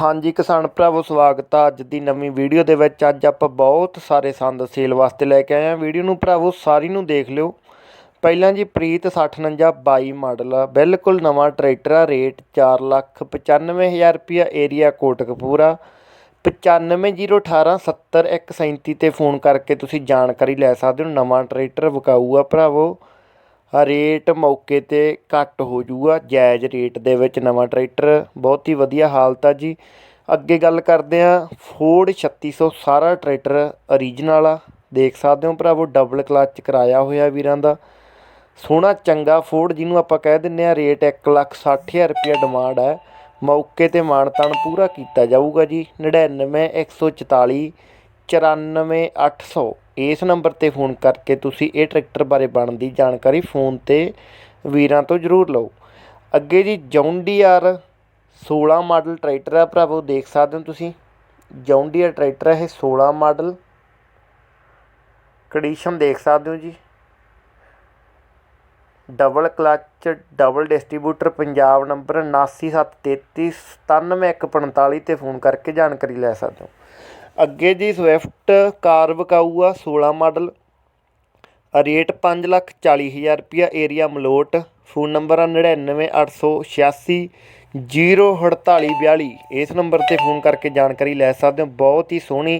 ਹਾਂਜੀ, ਕਿਸਾਨ ਭਰਾਵੋ, ਸਵਾਗਤ ਆ ਅੱਜ ਦੀ ਨਵੀਂ ਵੀਡੀਓ ਦੇ ਵਿੱਚ। ਅੱਜ ਆਪਾਂ ਬਹੁਤ ਸਾਰੇ ਸੰਦ ਸੇਲ ਵਾਸਤੇ ਲੈ ਕੇ ਆਏ ਆ ਵੀਡੀਓ ਨੂੰ ਭਰਾਵੋ, ਸਾਰੀ ਨੂੰ ਦੇਖ ਲਿਓ। ਪਹਿਲਾਂ ਜੀ, ਪ੍ਰੀਤ 6049 22 ਮਾਡਲ ਆ। ਬਿਲਕੁਲ ਨਵਾਂ ਟਰੈਕਟਰ ਆ, ਰੇਟ 495000 ਰੁਪਿਆ ਏਰੀਆ ਕੋਟਕਪੂਰਾ 9501870137 ਤੇ ਫੋਨ ਕਰਕੇ ਤੁਸੀਂ ਜਾਣਕਾਰੀ ਲੈ ਸਕਦੇ ਹੋ। ਨਵਾਂ ਟਰੈਕਟਰ ਵਿਕਾਊ ਆ ਭਰਾਵੋ। ਰੇਟ ਮੌਕੇ 'ਤੇ ਘੱਟ ਹੋ ਜੂਗਾ ਜਾਇਜ਼ ਰੇਟ ਦੇ ਵਿੱਚ ਨਵਾਂ ਟਰੈਕਟਰ ਬਹੁਤ ਹੀ ਵਧੀਆ ਹਾਲਤ ਆ ਜੀ। ਅੱਗੇ ਗੱਲ ਕਰਦੇ ਆ ਫੋਰਡ 3600 ਸਾਰਾ ਟਰੈਕਟਰ ਓਰੀਜਨਲ ਆ। ਦੇਖ ਸਕਦੇ ਹੋ ਭਰਾਵੋ ਡਬਲ ਕਲਚ ਕਰਾਇਆ ਹੋਇਆ ਵੀਰਾਂ ਦਾ। ਸੋਹਣਾ, ਚੰਗਾ ਫੋਰਡ ਜਿਹਨੂੰ ਆਪਾਂ ਕਹਿ ਦਿੰਨੇ ਆ ਰੇਟ 160000 ਰੁਪਏ ਡਿਮਾਂਡ ਹੈ ਮੌਕੇ ਤੇ ਮਾਨਤਾਨ ਪੂਰਾ ਕੀਤਾ ਜਾਊਗਾ ਜੀ। 99 144 94800 ਇਸ ਨੰਬਰ ਤੇ ਫੋਨ ਕਰਕੇ ਤੁਸੀਂ ਇਹ ਟਰੈਕਟਰ ਬਾਰੇ ਬਣਦੀ ਜਾਣਕਾਰੀ ਫੋਨ ਤੇ ਵੀਰਾਂ ਤੋਂ ਜ਼ਰੂਰ ਲਓ। ਅੱਗੇ ਜੀ ਜੌਂਡੀਆਰ 16 ਮਾਡਲ ਟਰੈਕਟਰ ਆ ਭਰਾਵੋ, ਦੇਖ ਸਕਦੇ ਹੋ ਤੁਸੀਂ। ਜੌਂਡੀਆਰ ਟਰੈਕਟਰ ਇਹ 16 ਮਾਡਲ। ਕੰਡੀਸ਼ਨ ਦੇਖ ਸਕਦੇ ਹੋ ਜੀ। Double clutch, double distributor, Punjab number 9773399145 ਤੇ ਫੋਨ ਕਰਕੇ ਜਾਣਕਾਰੀ ਲੈ ਸਕਦੇ ਹੋ। ਅੱਗੇ ਜੀ ਸਵਿਫਟ ਕਾਰ ਵਿਕਾਊ ਆ 16 ਮਾਡਲ। ਰੇਟ 540000 ਰੁਪਿਆ ਏਰੀਆ ਮਲੋਟ। ਫੋਨ ਨੰਬਰ ਆ 99886 04842 ਇਸ ਨੰਬਰ ਤੇ ਫੋਨ ਕਰਕੇ ਜਾਣਕਾਰੀ ਲੈ ਸਕਦੇ ਹੋ। ਬਹੁਤ ਹੀ ਸੋਹਣੀ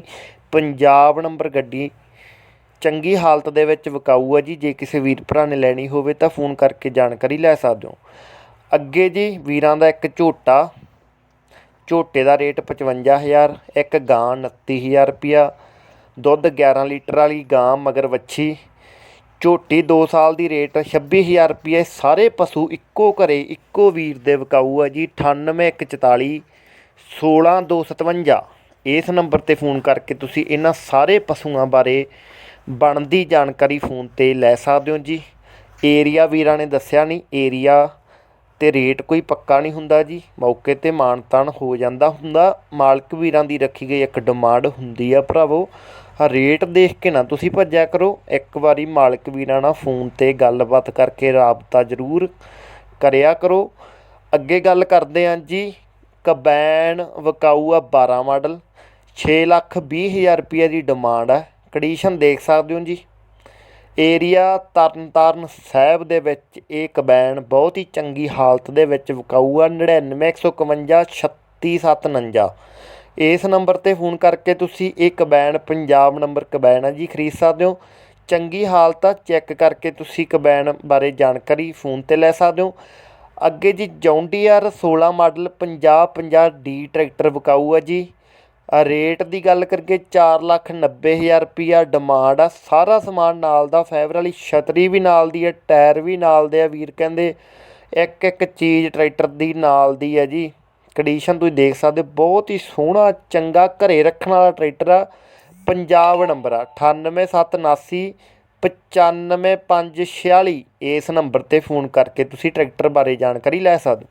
ਪੰਜਾਬ ਨੰਬਰ ਗੱਡੀ। ਚੰਗੀ ਹਾਲਤ ਦੇ ਵਿੱਚ ਵਿਕਾਊ ਆ ਜੀ। ਜੇ ਕਿਸੇ ਵੀਰ ਭਰਾ ਨੇ ਲੈਣੀ ਹੋਵੇ ਤਾਂ ਫੋਨ ਕਰਕੇ ਜਾਣਕਾਰੀ ਲੈ ਸਕਦੇ ਹੋ। ਅੱਗੇ ਜੀ ਵੀਰਾਂ ਦਾ ਇੱਕ ਝੋਟਾ। ਝੋਟੇ ਦਾ ਰੇਟ 55000 ਇੱਕ ਗਾਂ 29000 ਰੁਪਿਆ ਦੁੱਧ 11 ਲੀਟਰ ਵਾਲੀ ਗਾਂ ਮਗਰ ਵੱਛੀ। ਝੋਟੀ 2 ਸਾਲ ਦੀ ਰੇਟ 26000 ਰੁਪਏ ਸਾਰੇ ਪਸ਼ੂ ਇੱਕੋ ਘਰੇ, ਇੱਕੋ ਵੀਰ ਦੇ ਵਿਕਾਊ ਆ ਜੀ 98144 16257 ਇਸ ਨੰਬਰ ਤੇ ਫੋਨ ਕਰਕੇ ਤੁਸੀਂ ਇਹਨਾਂ ਸਾਰੇ ਪਸ਼ੂਆਂ ਬਾਰੇ ਬਣਦੀ ਜਾਣਕਾਰੀ ਫੋਨ ਤੇ ਲੈ ਸਕਦੇ ਹੋ ਜੀ। ਏਰੀਆ ਵੀਰਾਂ ਨੇ ਦੱਸਿਆ ਨਹੀਂ, ਏਰੀਆ ਅਤੇ ਰੇਟ ਕੋਈ ਪੱਕਾ ਨਹੀਂ ਹੁੰਦਾ ਜੀ। ਮੌਕੇ ਤੇ ਮਾਣ ਤਾਣ ਹੋ ਜਾਂਦਾ ਹੁੰਦਾ। ਮਾਲਕ ਵੀਰਾਂ ਦੀ ਰੱਖੀ ਗਈ ਇੱਕ ਡਿਮਾਂਡ ਹੁੰਦੀ ਆ ਭਰਾਵੋ। ਰੇਟ ਦੇਖ ਕੇ ਨਾ ਤੁਸੀਂ ਭੱਜਿਆ ਕਰੋ। ਇੱਕ ਵਾਰੀ ਮਾਲਕ ਵੀਰਾਂ ਨਾਲ ਫੋਨ ਤੇ ਗੱਲਬਾਤ ਕਰਕੇ ਰਾਬਤਾ ਜ਼ਰੂਰ ਕਰਿਆ ਕਰੋ। ਅੱਗੇ ਗੱਲ ਕਰਦੇ ਹਾਂ ਜੀ। ਕਬੈਨ ਵਕਾਊ ਆ 12 ਮਾਡਲ। 6 ਲੱਖ ਵੀਹ ਹਜ਼ਾਰ ਰੁਪਏ ਦੀ ਡਿਮਾਂਡ ਹੈ ਕੰਡੀਸ਼ਨ ਦੇਖ ਸਕਦੇ ਹੋ ਜੀ। ਏਰੀਆ ਤਰਨਤਾਰਨ ਸਾਹਿਬ ਦੇ ਵਿੱਚ ਇਹ ਕਬੈਨ ਬਹੁਤ ਹੀ ਚੰਗੀ ਹਾਲਤ ਦੇ ਵਿੱਚ ਵਿਕਾਊ ਆ 99151 36749 ਇਸ ਨੰਬਰ ਤੇ ਫੋਨ ਕਰਕੇ ਤੁਸੀਂ ਇਹ ਕਬੈਨ ਪੰਜਾਬ ਨੰਬਰ ਕਬੈਨ ਆ ਜੀ, ਖਰੀਦ ਸਕਦੇ ਹੋ। ਚੰਗੀ ਹਾਲਤ ਆ, ਚੈੱਕ ਕਰਕੇ ਤੁਸੀਂ ਕਬੈਨ ਬਾਰੇ ਜਾਣਕਾਰੀ ਫੋਨ ਤੇ ਲੈ ਸਕਦੇ ਹੋ। ਅੱਗੇ ਜੀ, John Deere 16 model 50 50 D tractor ਵਿਕਾਊ ਆ ਜੀ। ਰੇਟ ਦੀ ਗੱਲ ਕਰੀਏ 490000 ਰੁਪਿਆ ਡਿਮਾਂਡ ਆ। ਸਾਰਾ ਸਮਾਨ ਨਾਲ ਦਾ ਫਾਈਬਰ ਵਾਲੀ ਛਤਰੀ ਵੀ ਨਾਲ ਦੀ ਹੈ ਟਾਇਰ ਵੀ ਨਾਲ ਦੇ ਆ ਵੀਰ ਕਹਿੰਦੇ। ਇੱਕ ਇੱਕ ਚੀਜ਼ ਟਰੈਕਟਰ ਦੀ ਨਾਲ ਦੀ ਹੈ ਜੀ। ਕੰਡੀਸ਼ਨ ਤੁਸੀਂ ਦੇਖ ਸਕਦੇ ਹੋ, ਬਹੁਤ ਹੀ ਸੋਹਣਾ ਚੰਗਾ ਘਰੇ ਰੱਖਣ ਵਾਲਾ ਟਰੈਕਟਰ ਆ। ਪੰਜਾਬ ਨੰਬਰ ਆ 98779 95546 ਇਸ ਨੰਬਰ ਤੇ ਫੋਨ ਕਰਕੇ ਤੁਸੀਂ ਟਰੈਕਟਰ ਬਾਰੇ ਜਾਣਕਾਰੀ ਲੈ ਸਕਦੇ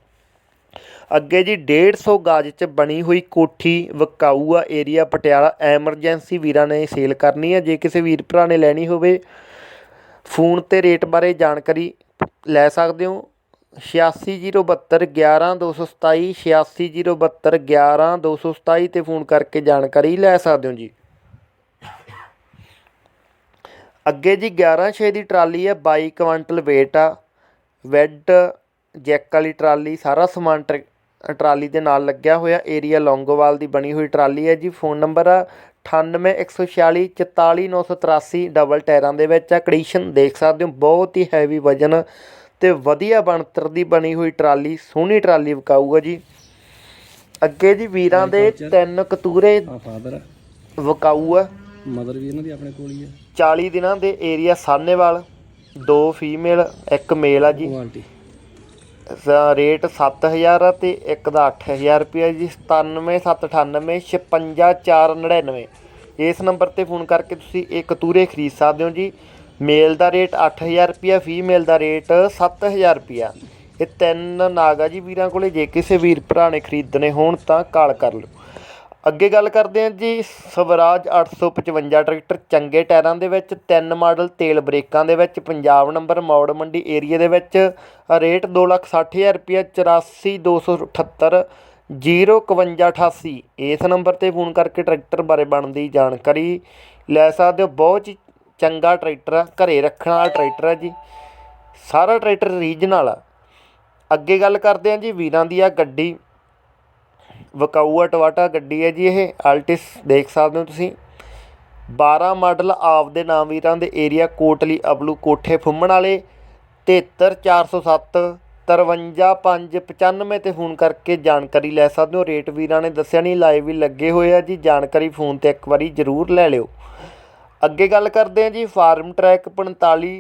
ਅੱਗੇ ਜੀ 150 ਗਾਜ ਚ ਬਣੀ ਹੋਈ ਕੋਠੀ ਵਿਕਾਊ ਆ ਏਰੀਆ ਪਟਿਆਲਾ, ਐਮਰਜੈਂਸੀ ਵੀਰਾਂ ਨੇ ਸੇਲ ਕਰਨੀ ਹੈ। ਜੇ ਕਿਸੇ ਵੀਰ ਭਰਾ ਨੇ ਲੈਣੀ ਹੋਵੇ, ਫੋਨ ਤੇ ਰੇਟ ਬਾਰੇ ਜਾਣਕਾਰੀ ਲੈ ਸਕਦੇ ਹੋ। 8602711227 8602711227 ਤੇ ਫੋਨ ਕਰਕੇ ਜਾਣਕਾਰੀ ਲੈ ਸਕਦੇ ਹੋ ਜੀ। ਅੱਗੇ ਜੀ 11 ਦੀ ਟਰਾਲੀ ਹੈ 22 ਕੁਆਂਟਲ weight ਆ। ਵੈਡ ਜੈਕ ਵਾਲੀ ਟਰਾਲੀ ਸਾਰਾ ਸਮਾਨ ਟਰ- ਟਰਾਲੀ ਦੇ ਨਾਲ ਲੱਗਿਆ ਹੋਇਆ ਏਰੀਆ ਲੌਂਗੋਵਾਲ ਦੀ ਬਣੀ ਹੋਈ ਟਰਾਲੀ ਹੈ ਜੀ। ਫੋਨ ਨੰਬਰ ਆ 9814 44983 ਡਬਲ ਟਾਇਰਾਂ ਦੇ ਵਿੱਚ ਆ। ਕੰਡੀਸ਼ਨ ਦੇਖ ਸਕਦੇ ਹੋ ਬਹੁਤ ਹੀ ਹੈਵੀ ਵਜਨ ਤੇ ਵਧੀਆ ਬਣਤਰ ਦੀ ਬਣੀ ਹੋਈ ਟਰਾਲੀ ਸੋਹਣੀ ਟਰਾਲੀ ਵਿਕਾਊ ਆ ਜੀ। ਅੱਗੇ ਜੀ ਵੀਰਾਂ ਦੇ ਤਿੰਨ ਕਤੂਰੇ ਫਾਦਰ ਵਿਕਾਊ ਆ। ਮਦਰ ਵੀ ਇਹਨਾਂ ਦੀ ਆਪਣੇ ਕੋਲ ਹੀ ਆ। 40 ਦਿਨਾਂ ਦੇ ਏਰੀਆ ਸਾਹਨੇਵਾਲ ਦੋ ਫੀਮੇਲ ਇੱਕ ਮੇਲ ਆ ਜੀ। ਕੁਆਲਿਟੀ ਸ- ਰੇਟ 7000 ਆ ਤੇ ਇੱਕ ਦਾ 8000 ਰੁਪਿਆ ਜੀ 97798 56499 ਇਸ ਨੰਬਰ ਤੇ ਫੋਨ ਕਰਕੇ ਤੁਸੀਂ ਇਹ ਕਤੂਰੇ ਖਰੀਦ ਸਕਦੇ ਹੋ ਜੀ। ਮੇਲ ਦਾ ਰੇਟ 8000 ਰੁਪਿਆ ਫੀਮੇਲ ਦਾ ਰੇਟ 7000 ਰੁਪਿਆ ਇਹ ਤਿੰਨ ਨਾਗਾ ਜੀ ਵੀਰਾਂ ਕੋਲੇ, ਜੇ ਕਿਸੇ ਵੀਰ ਭਰਾ ਨੇ ਖਰੀਦਣੇ ਹੋਣ ਤਾਂ ਕਾਲ ਕਰ ਲਓ। ਅੱਗੇ ਗੱਲ ਕਰਦੇ ਹਾਂ ਜੀ, ਸਵਰਾਜ 855 ਟਰੈਕਟਰ ਚੰਗੇ ਟਾਇਰਾਂ ਦੇ ਵਿੱਚ, ਤਿੰਨ ਮਾਡਲ ਤੇਲ ਬ੍ਰੇਕਾਂ ਦੇ ਵਿੱਚ, ਪੰਜਾਬ ਨੰਬਰ ਮੌੜ ਮੰਡੀ ਏਰੀਆ ਦੇ ਵਿੱਚ, ਰੇਟ 260000 ਰੁਪਏ 84278 05188 ਇਸ ਨੰਬਰ ਤੇ ਫੋਨ ਕਰਕੇ ਟਰੈਕਟਰ ਬਾਰੇ ਬਣਦੀ ਜਾਣਕਾਰੀ ਲੈ ਸਕਦੇ ਹੋ। ਬਹੁਤ ਹੀ ਚੰਗਾ ਟਰੈਕਟਰ ਆ, ਘਰੇ ਰੱਖਣ ਵਾਲਾ ਟਰੈਕਟਰ ਆ ਜੀ। ਸਾਰਾ ਟਰੈਕਟਰ ਰੀਜਨਲ ਆ। ਅੱਗੇ ਗੱਲ ਕਰਦੇ ਹਾਂ ਜੀ, ਵੀਰਾਂ ਦੀ ਆ ਗੱਡੀ। ਵਕਾਊਆ ਟਵਾਟਾ ਗੱਡੀ ਹੈ ਜੀ ਇਹ ਆਲਟਿਸ ਦੇਖ ਸਕਦੇ ਹੋ ਤੁਸੀਂ। 12 ਮਾਡਲ ਆਪਦੇ ਨਾਮ ਵੀਰਾਂ ਦੇ ਏਰੀਆ ਕੋਟਲੀ ਅਬਲੂ ਕੋਠੇ ਫੁੰਮਣ ਵਾਲੇ 73407 53595 ਤੇ ਫੋਨ ਕਰਕੇ ਜਾਣਕਾਰੀ ਲੈ ਸਕਦੇ ਹੋ। ਰੇਟ ਵੀਰਾਂ ਨੇ ਦੱਸਿਆ ਨਹੀਂ, ਲਾਈਵ ਵੀ ਲੱਗੇ ਹੋਏ ਆ ਜੀ, ਜਾਣਕਾਰੀ ਫੋਨ ਤੇ ਇੱਕ ਵਾਰੀ ਜ਼ਰੂਰ ਲੈ ਲਿਓ। ਅੱਗੇ ਗੱਲ ਕਰਦੇ ਹਾਂ ਜੀ, ਫਾਰਮ ਟਰੈਕ 45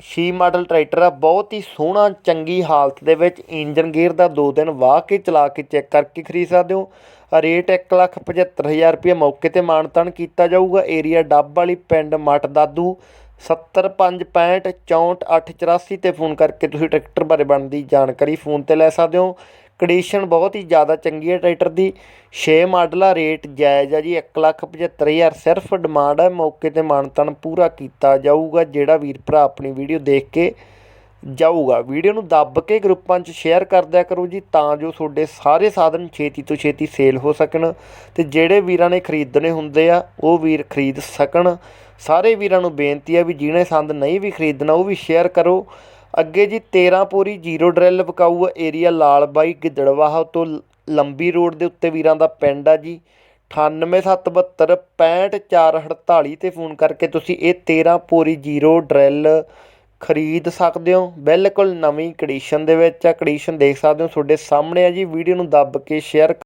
ਛੀ ਮਾਡਲ ਟਰੈਕਟਰ ਆ, ਬਹੁਤ ਹੀ ਸੋਹਣਾ, ਚੰਗੀ ਹਾਲਤ ਦੇ ਵਿੱਚ ਇੰਜਨ ਗੇਅਰ ਦਾ 2 ਦਿਨ ਵਾਹ ਕੇ ਚਲਾ ਕੇ ਚੈੱਕ ਕਰਕੇ ਖਰੀਦ ਸਕਦੇ ਹੋ। ਰੇਟ 175000 ਰੁਪਏ ਮੌਕੇ ਤੇ ਮਾਨਤਾਨ ਕੀਤਾ ਜਾਊਗਾ। ਏਰੀਆ ਡੱਬ ਵਾਲੀ ਪਿੰਡ ਮੱਟ ਦਾਦੂ 7565648884 ਤੇ ਫੋਨ ਕਰਕੇ ਤੁਸੀਂ ਟਰੈਕਟਰ ਬਾਰੇ ਬਣਦੀ ਜਾਣਕਾਰੀ ਫੋਨ ਤੇ ਲੈ ਸਕਦੇ ਹੋ। ਕੰਡੀਸ਼ਨ ਬਹੁਤ ਹੀ ਜ਼ਿਆਦਾ ਚੰਗੀ ਹੈ ਟਰੈਕਟਰ ਦੀ। 6 ਮਾਡਲ ਆ, ਰੇਟ ਜਾਇਜ਼ ਆ ਜੀ 175000 ਸਿਰਫ ਡਿਮਾਂਡ ਹੈ ਮੌਕੇ ਤੇ ਮਾਨਤਨ ਪੂਰਾ ਕੀਤਾ ਜਾਊਗਾ, ਜਿਹੜਾ ਵੀਰ ਭਰਾ ਆਪਣੀ ਵੀਡੀਓ ਦੇਖ ਕੇ ਜਾਊਗਾ। ਵੀਡੀਓ ਨੂੰ ਦੱਬ ਕੇ ਗਰੁੱਪਾਂ 'ਚ ਸ਼ੇਅਰ ਕਰ ਦਿਆ ਕਰੋ ਜੀ, ਤਾਂ ਜੋ ਤੁਹਾਡੇ ਸਾਰੇ ਸਾਧਨ ਛੇਤੀ ਤੋਂ ਛੇਤੀ ਸੇਲ ਹੋ ਸਕਣ। ਤੇ ਜਿਹੜੇ ਵੀਰਾਂ ਨੇ ਖਰੀਦਣੇ ਹੁੰਦੇ ਆ, ਉਹ ਵੀਰ ਖਰੀਦ ਸਕਣ। ਸਾਰੇ ਵੀਰਾਂ ਨੂੰ ਬੇਨਤੀ ਆ ਵੀ ਜਿਹਨੇ ਸੰਦ ਨਹੀਂ ਵੀ ਖਰੀਦਣਾ, ਉਹ ਵੀ ਸ਼ੇਅਰ ਕਰੋ। ਅੱਗੇ ਜੀ 13 ਪੂਰੀ ਜ਼ੀਰੋ ਡਰਿੱਲ ਵਿਕਾਊ ਏਰੀਆ ਲਾਲਬਾਈ ਗਿੱਦੜਵਾਹ ਤੋਂ ਲ- ਲੰਬੀ ਰੋਡ ਦੇ ਉੱਤੇ ਵੀਰਾਂ ਦਾ ਪਿੰਡ ਆ ਜੀ। 98772 65448 ਤੇ ਫੋਨ ਕਰਕੇ ਤੁਸੀਂ ਇਹ 13 ਪੂਰੀ ਜ਼ੀਰੋ ਡਰਿੱਲ ਖਰੀਦ ਸਕਦੇ ਹੋ। ਬਿਲਕੁਲ ਨਵੀਂ ਕੰਡੀਸ਼ਨ ਦੇ ਵਿੱਚ ਆ। ਕੰਡੀਸ਼ਨ ਦੇਖ ਸਕਦੇ ਹੋ। ਤੁਹਾਡੇ ਸਾਹਮਣੇ ਆ ਜੀ। ਵੀਡੀਓ ਨੂੰ ਦੱਬ ਕੇ ਸ਼ੇਅਰ